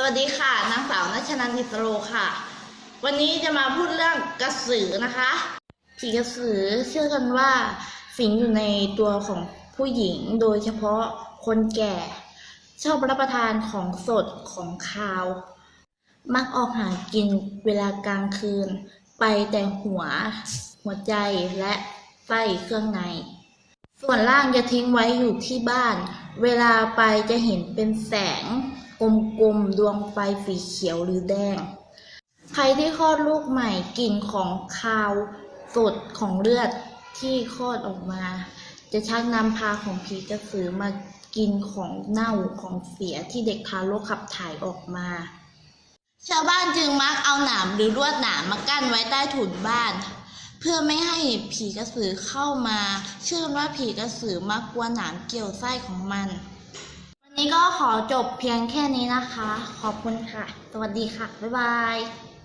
สวัสดีค่ะ นางสาวนัชนันทิสโรค่ะ วันนี้จะมาพูดเรื่องกระสือนะคะผีกระสือเชื่อกันว่า สิงอยู่ในตัวของผู้หญิงโดยเฉพาะคนแก่ ชอบรับประทานของสดของคาว มักออกหากินเวลากลางคืน ไปแต่หัว หัวใจและไส้เครื่องใน ส่วนล่างจะทิ้งไว้อยู่ที่บ้าน เวลาไปจะเห็นเป็นแสง กลมๆ ดวงไฟสีเขียวหรือแดง ใครที่คลอดลูกใหม่กลิ่นของคาวสดของเลือดที่คลอดออกมา จะชักนำพาของผีกระสือมากินของเน่าของเสียที่เด็กทารกขับถ่ายออกมา ชาวบ้านจึงมักเอาหนามหรือลวดหนามมากั้นไว้ใต้ถุนบ้าน เพื่อไม่ให้ผีกระสือเข้ามา เชื่อว่าผีกระสือมักกลัวหนามเกี่ยวไส้ของมัน ขอจบเพียงแค่นี้นะคะ ขอบคุณค่ะ สวัสดีค่ะ บ๊ายบาย